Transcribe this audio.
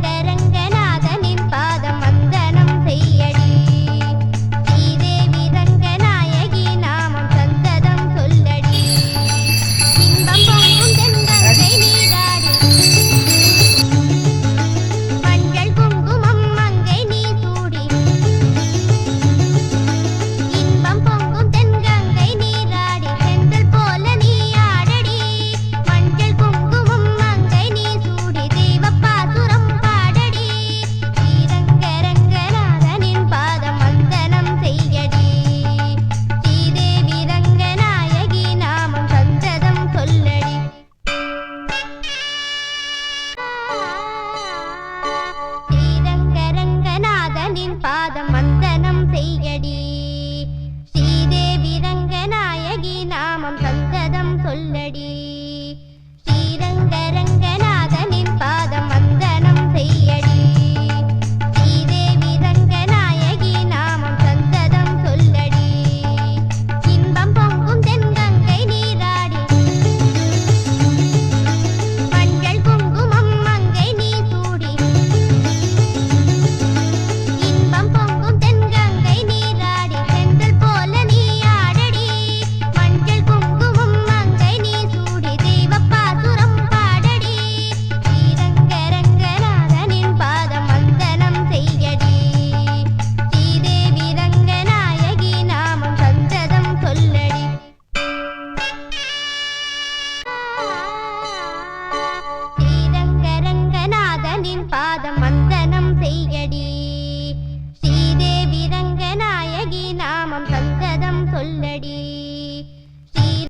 சுந்தரங்கன சொல்லடி. சொல்லடி.